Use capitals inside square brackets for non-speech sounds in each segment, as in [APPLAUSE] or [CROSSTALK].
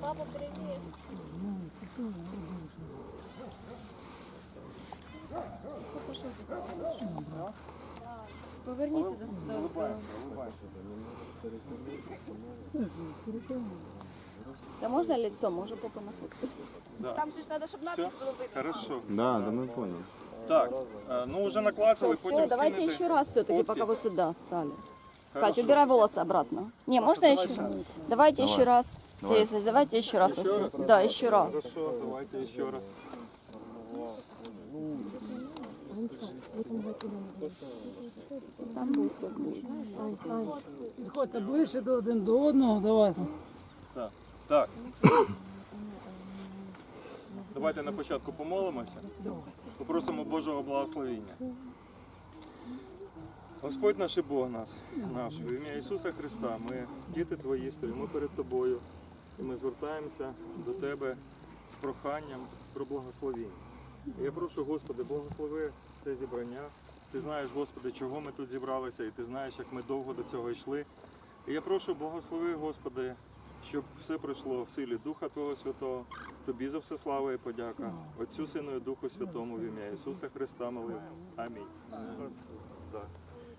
Папа, привет. Поверніться до Да можно лицо, можно попа на фотку. Там же ж треба, щоб надпись було видно. Хорошо. Да, да мы поняли. Так, е, ну вже наклацали, Все, потім давайте скинете еще раз все-таки, пока вы сюда стали. Хорошо. Катя, убирай волосы обратно. Не, можно еще? Давайте еще раз. Давай. Сергей, давайте еще раз. Еще раз? Да, еще раз. Хорошо, давайте ще раз. Там будет как будет. Підходьте ближче до один до одного, давайте. Так. Так. Давайте на початку помолимося. Попросимо Божого благословіння. Господь наш і Бог нас, наш, в ім'я Ісуса Христа, ми, діти Твої, стоїмо перед Тобою, і ми звертаємося до Тебе з проханням про благословіння. Я прошу, Господи, благослови це зібрання. Ти знаєш, Господи, чого ми тут зібралися, і ти знаєш, як ми довго до цього йшли. І я прошу, благослови, Господи, щоб все пройшло в силі Духа Твого Святого. Тобі за все слава і подяка. Отцю Сину і Духу Святому в ім'я Ісуса Христа молив. Амінь. Так.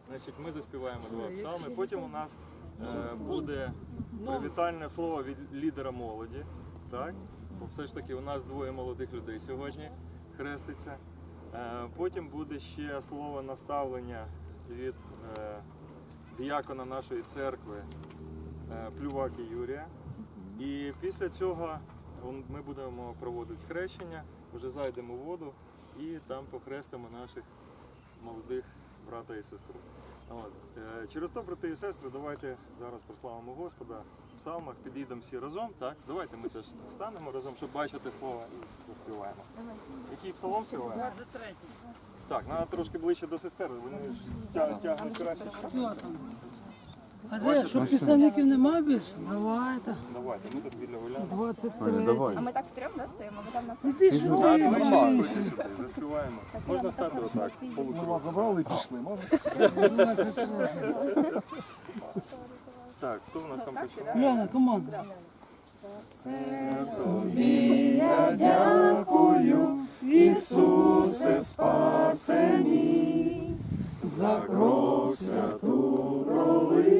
Значить, ми заспіваємо два псалми. Потім у нас буде привітальне слово від лідера молоді. Так? Бо все ж таки у нас двоє молодих людей сьогодні хреститься. Е, потім буде ще слово наставлення від е, діякона нашої церкви е, Плюваки Юрія. І після цього ми будемо проводити хрещення, вже зайдемо в воду і там похрестимо наших молодих брата і сестру. Е, Через то, брати і сестри, давайте зараз прославимо Господа в псалмах, підійдемо всі разом. Так? Давайте ми теж станемо разом, щоб бачити слово і поспіваємо. Який псалом співаємо? 23. Так, треба трошки ближче до сестер, вони ж тя- тягнуть краще. А де, щоб писальників немає більше? Давайте. Давайте, ми тут біля гуляємо. 23. давай. А ми так втрьом да, стоїмо, ви там на Іди сюди. виходьте сюди, заспіваємо. Можна стати отак, полукруг. Забрали і пішли, можна? Так, хто у нас там почав? Уляна, команда. Ісусе, спасе мій, за кров святу пролитую,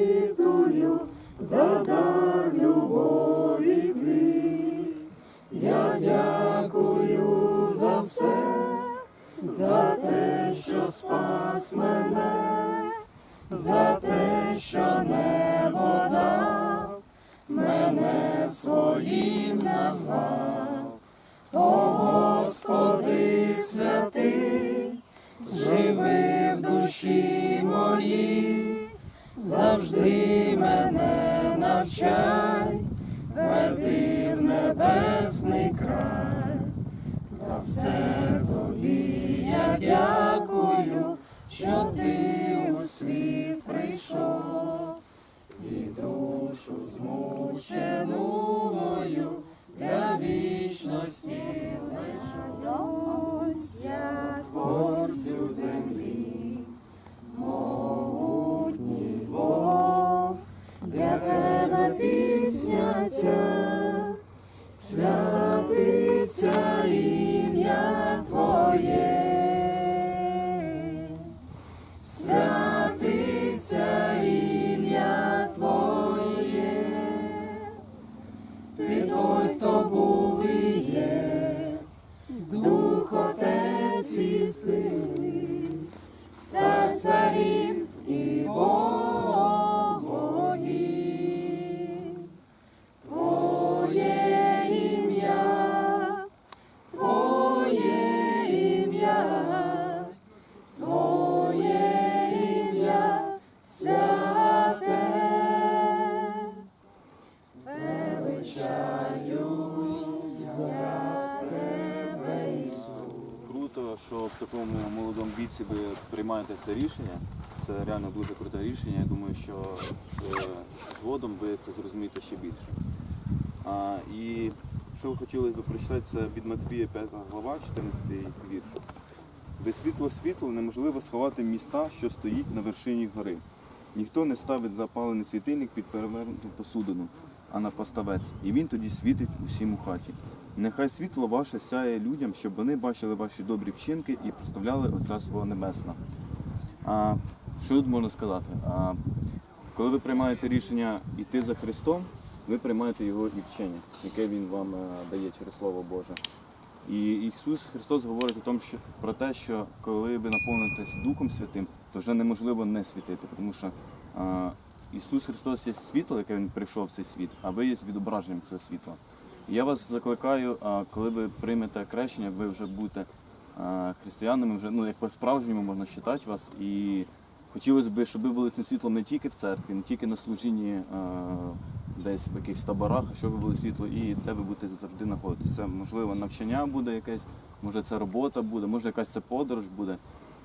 за те, що небо дав, мене своїм назвав. О Господи святий, живи в душі моїй, завжди мене навчай, веди в небесний край, за все тобі я дякую, що ти світ прийшов, і душу змучену мою для вічності знайшов. Я Творцю землі, могутній Бог, для тебе пісня ця, святиться приймаєте це рішення. Це реально дуже круте рішення. Я думаю, що згодом ви це зрозумієте ще більше. А, і що ви хотіли би прочитати, це від Матвія 5 глава, 14 вірш. Без світло світло неможливо сховати міста, що стоїть на вершині гори. Ніхто не ставить запалений світильник під перевернуту посудину, а на поставець, і він тоді світить усім у хаті. Нехай світло ваше сяє людям, щоб вони бачили ваші добрі вчинки і проставляли Отця свого Небесного. А, що тут можна сказати? А, коли ви приймаєте рішення йти за Христом, ви приймаєте його і вчення, яке Він вам е, дає через Слово Боже. І Ісус Христос говорить о тому, що, про те, що коли ви наповнитесь Духом Святим, то вже неможливо не світити, тому що а, Ісус Христос є світло, яке Він прийшов в цей світ, а ви є відображенням цього світла. Я вас закликаю, а, коли ви приймете крещення, ви вже будете християнами, вже ну як по-справжньому можна вважати вас. І хотілося б, щоб ви були цим світлом не тільки в церкві, не тільки на служінні десь в якихось таборах, а щоб ви були світло і де ви будете завжди знаходитися. Це можливо навчання буде якесь, може це робота буде, може якась це подорож буде.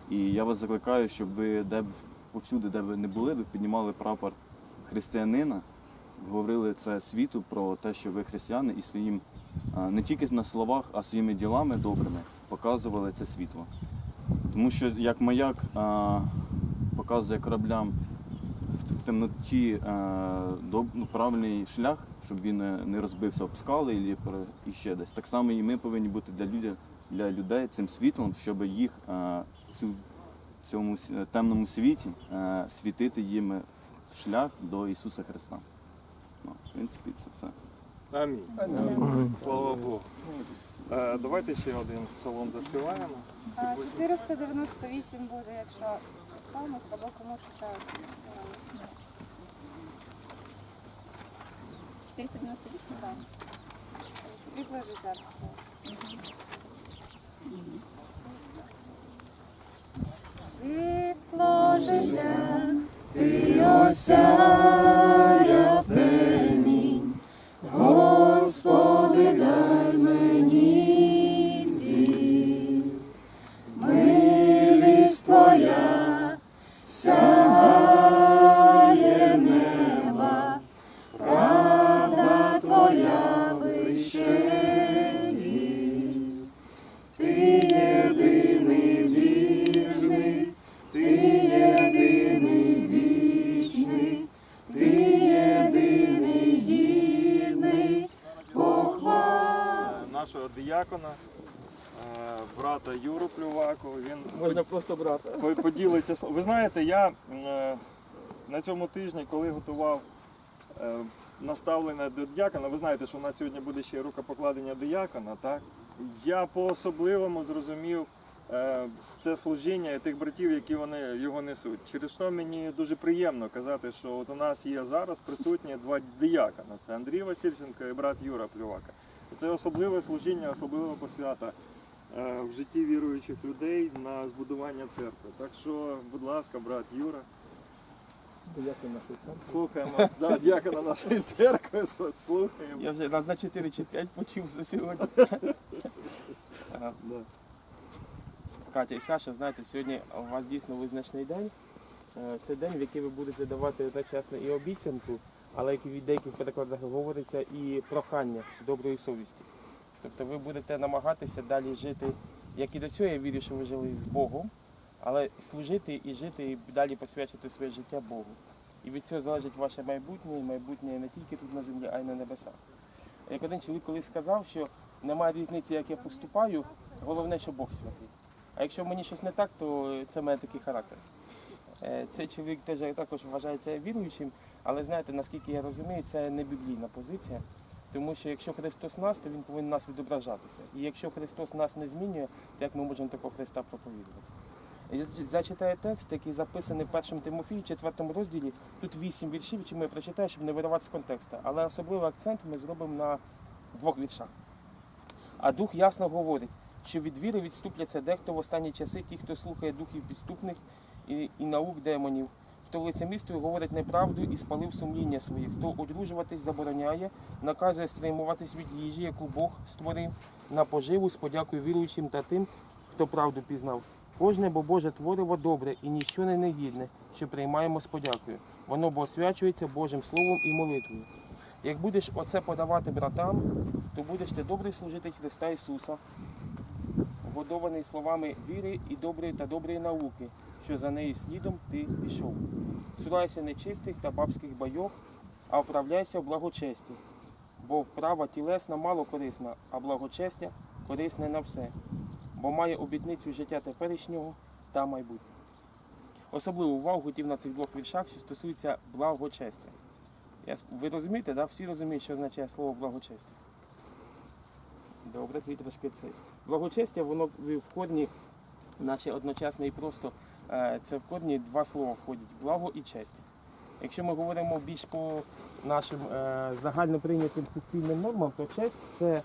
І я вас закликаю, щоб ви де б повсюди, де ви не були, ви піднімали прапор християнина, говорили це світу про те, що ви християни, і своїм не тільки на словах, а своїми ділами добрими показували це світло. Тому що як маяк показує кораблям в, темноті ну, правильний шлях, щоб він не, не розбився об скали і, ще десь. Так само і ми повинні бути для людей, для людей цим світлом, щоб їх в цьому темному світі а, світити їм шлях до Ісуса Христа. Ну, в принципі, це все. Амінь. Слава Богу. Е, давайте ще один псалом заспіваємо. 498 буде, якщо псалмах або кому що час. 498? Так. Світле життя називається. Світло життя, ти осяяв поділиться. Ви знаєте, я е, на цьому тижні, коли готував е, наставлення до діякона, ви знаєте, що у нас сьогодні буде ще рукопокладення диякона, так? Я по-особливому зрозумів е, це служіння і тих братів, які вони його несуть. Через то мені дуже приємно казати, що от у нас є зараз присутні два диякона. Це Андрій Васильченко і брат Юра Плювака. Це особливе служіння, особлива посвята в житті віруючих людей на збудування церкви. Так що, будь ласка, брат Юра, Дякую на це. слухаємо да, дякона нашої церкви, слухаємо. Я вже раз за 4 чи 5 почувся сьогодні. [LAUGHS] Да. Катя і Саша, знаєте, сьогодні у вас дійсно визначний день. Е, Це день, в який ви будете давати одночасно і обіцянку, але як і в деяких перекладах говориться, і прохання доброї совісті. Тобто ви будете намагатися далі жити, як і до цього, я вірю, що ви жили з Богом, але служити і жити, і далі посвячити своє життя Богу. І від цього залежить ваше майбутнє, і майбутнє не тільки тут на землі, а й на небесах. Як один чоловік колись сказав, що немає різниці, як я поступаю, головне, що Бог святий. А якщо мені щось не так, то це мене такий характер. Е, Цей чоловік теж також вважається віруючим, але знаєте, наскільки я розумію, це не біблійна позиція. Тому що якщо Христос нас, то Він повинен нас відображатися. І якщо Христос нас не змінює, то як ми можемо такого Христа проповідувати? Я зачитаю текст, який записаний в першому Тимофії, четвертому розділі. Тут вісім віршів, чому я прочитаю, щоб не виривати з контексту. Але особливий акцент ми зробимо на двох віршах. А дух ясно говорить, що від віри відступляться дехто в останні часи, ті, хто слухає духів підступних і, і наук демонів, хто лицемірствує говорить неправду і спалив сумління своє, хто одружуватись забороняє, наказує стримуватись від їжі, яку Бог створив, на поживу з подякою віруючим та тим, хто правду пізнав. Кожне бо Боже твориво добре і ніщо не негідне, що приймаємо з подякою. Воно бо освячується Божим Словом і молитвою. Як будеш оце подавати братам, то будеш ти добрий служитель Христа Ісуса, годований словами віри і доброї та доброї науки, що за нею слідом ти пішов. Цурайся нечистих та бабських байок, а вправляйся в благочесті. Бо вправа тілесна мало корисна, а благочестя корисне на все, бо має обітницю життя теперішнього та майбутнього. Особливу увагу хотів на цих двох віршах, що стосується благочестя. Ви розумієте, да? всі розуміють, що означає слово благочестя. Добре, тоді трошки це. Благочестя, воно в корні, наче одночасно і просто, е, це в корні два слова входять благо і честь. Якщо ми говоримо більш по нашим е, загальноприйнятим суспільним нормам, то честь це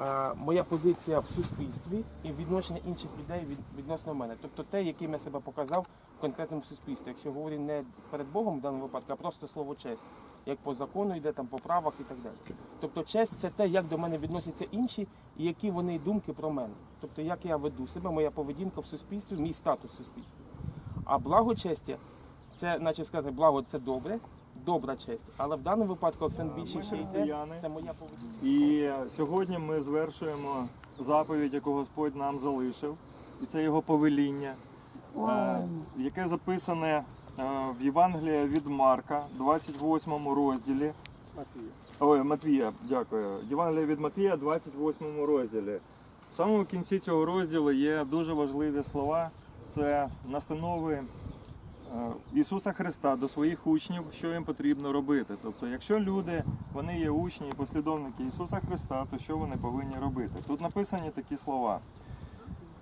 е, моя позиція в суспільстві і відношення інших людей відносно мене. Тобто те, яким я себе показав конкретному суспільстві. Якщо говорю не перед Богом в даному випадку, а просто слово честь, як по закону йде там по правах і так далі. Тобто честь це те, як до мене відносяться інші і які вони думки про мене. Тобто як я веду себе, моя поведінка в суспільстві, мій статус в суспільстві. А благочестя це, наче сказати, благо це добре, добра честь. Але в даному випадку акцент більше ще йде. Це моя поведінка. І сьогодні ми звершуємо заповідь, яку Господь нам залишив, і це його повеління, яке записане е, в Євангелії від Марка, 28 розділі. Ой, Матвія, дякую. Євангелія від Матвія, 28 розділі. В самому кінці цього розділу є дуже важливі слова. Це настанови е, Ісуса Христа до своїх учнів, що їм потрібно робити. Тобто, якщо люди вони є учні і послідовники Ісуса Христа, то що вони повинні робити? Тут написані такі слова.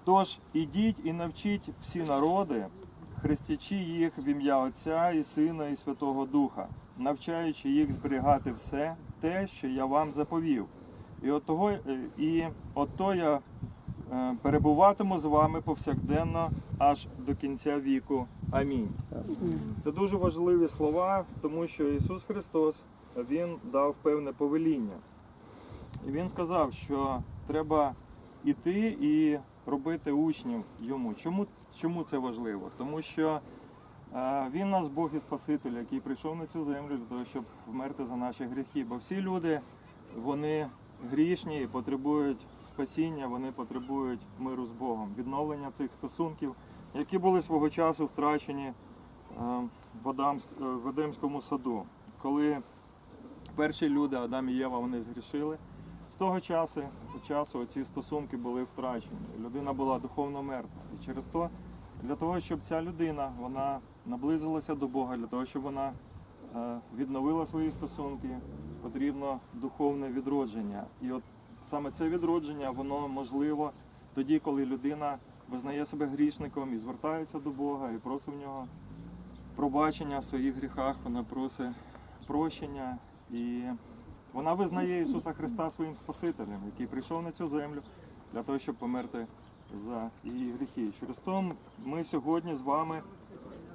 Тож ідіть і навчіть всі народи, хрестячи їх в ім'я Отця і Сина і Святого Духа, навчаючи їх зберігати все те, що я вам заповів. І от того, е, і ото я е, перебуватиму з вами повсякденно аж до кінця віку. Амінь. Це дуже важливі слова, тому що Ісус Христос Він дав певне повеління. І Він сказав, що треба іти і робити учнів йому. Чому, чому це важливо? Тому що е, Він нас Бог і Спаситель, який прийшов на цю землю для того, щоб вмерти за наші гріхи. Бо всі люди вони грішні і потребують спасіння, вони потребують миру з Богом, відновлення цих стосунків, які були свого часу втрачені е, е, в Едемському саду, коли перші люди, Адам і Єва, вони згрішили. З того часу, часу ці стосунки були втрачені. Людина була духовно мертва. І через то, для того, щоб ця людина вона наблизилася до Бога, для того, щоб вона е, відновила свої стосунки, потрібно духовне відродження. І от саме це відродження, воно можливо тоді, коли людина визнає себе грішником і звертається до Бога і просить в нього пробачення в своїх гріхах, вона просить прощення і вона визнає Ісуса Христа своїм Спасителем, який прийшов на цю землю для того, щоб померти за її гріхи. Через то ми сьогодні з вами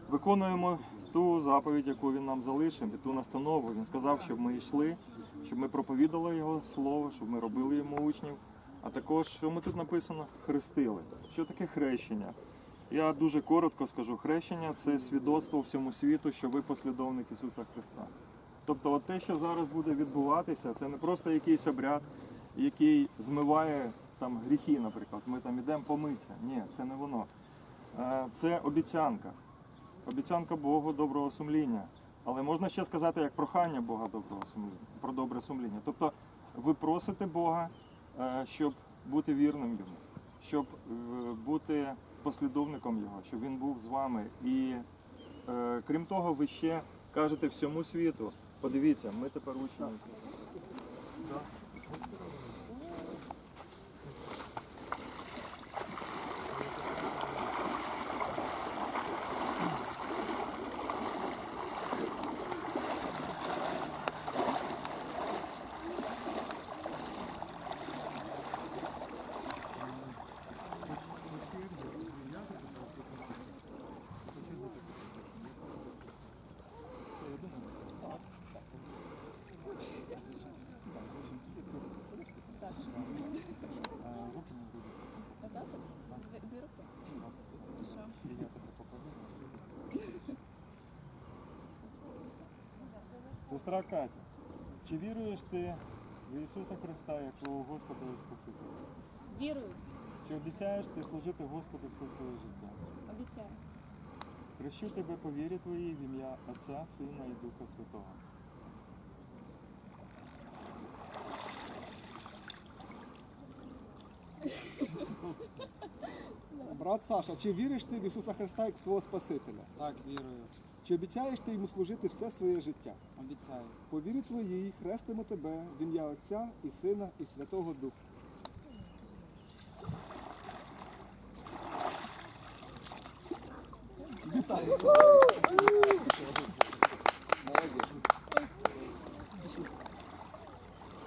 виконуємо ту заповідь, яку він нам залишив, і ту настанову. Він сказав, щоб ми йшли, щоб ми проповідали Його слово, щоб ми робили йому учнів. А також, що ми тут написано, хрестили. Що таке хрещення? Я дуже коротко скажу, хрещення це свідоцтво всьому світу, що ви послідовник Ісуса Христа. Тобто, от те, що зараз буде відбуватися, це не просто якийсь обряд, який змиває там гріхи, наприклад. Ми там ідемо помитися. Ні, це не воно. Е, Це обіцянка. Обіцянка Богу доброго сумління. Але можна ще сказати як прохання Бога доброго сумління, про добре сумління. Тобто ви просите Бога, е, щоб бути вірним йому, щоб е, бути послідовником Його, щоб він був з вами. І крім того, ви ще кажете всьому світу, подивіться, ми тепер учні. сестра Катя, чи віруєш ти в Ісуса Христа, як у Господа і Спасителя? Вірую. Чи обіцяєш ти служити Господу все своє життя? Обіцяю. Прощу тебе по вірі твоїй в ім'я Отця, Сина і Духа Святого. Брат Саша, чи віриш ти в Ісуса Христа як свого Спасителя? Так, вірую. Чи обіцяєш ти йому служити все своє життя? Обіцяю. По вірі твоїй хрестимо тебе в ім'я Отця і Сина і Святого Духа.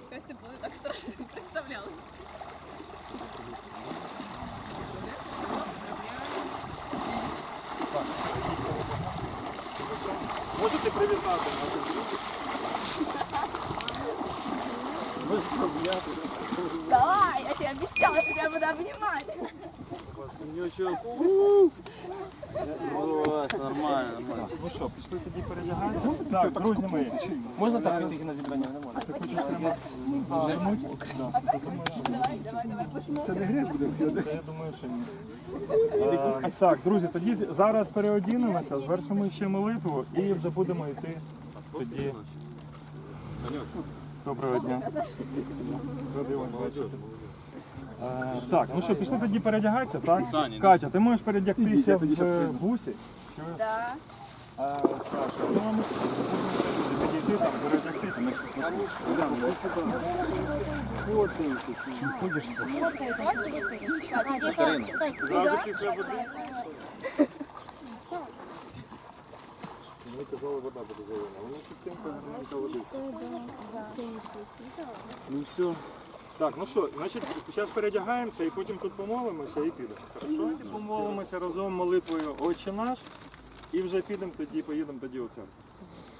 Костя були так страшно представляли. Можете привітати наших друзів? Давай, я тебе обещала, что я буду обнимать. [LAUGHS] Ось, нормально, нормально. Ну що, пішли тоді передягатися? Так, друзі мої. Можна так піти на зібрання? Не можна. Давай, давай, давай, пошмо. Це не гріх буде Я думаю, що ні. Е, Так, друзі, тоді зараз переодінемося, звершимо ще молитву і вже будемо йти тоді. Доброго дня. Е, Так, ну що, пішли тоді передягатися, так? Ну Катя, ти можеш передягтися в е, бусі? Да. Вони гарненька води. Ну все. Так, ну що, значить, зараз передягаємося і потім тут помолимося і підемо. Хорошо? Помолимося разом молитвою Отче наш і вже підемо тоді, поїдемо тоді у церкву.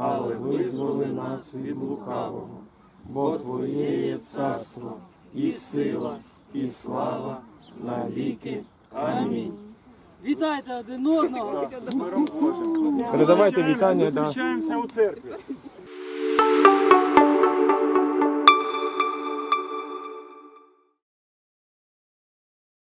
але визволи нас від лукавого, бо Твоє є царство, і сила, і слава на віки. Амінь. Вітайте один одного. Передавайте вітання, да. Зустрічаємося у церкві.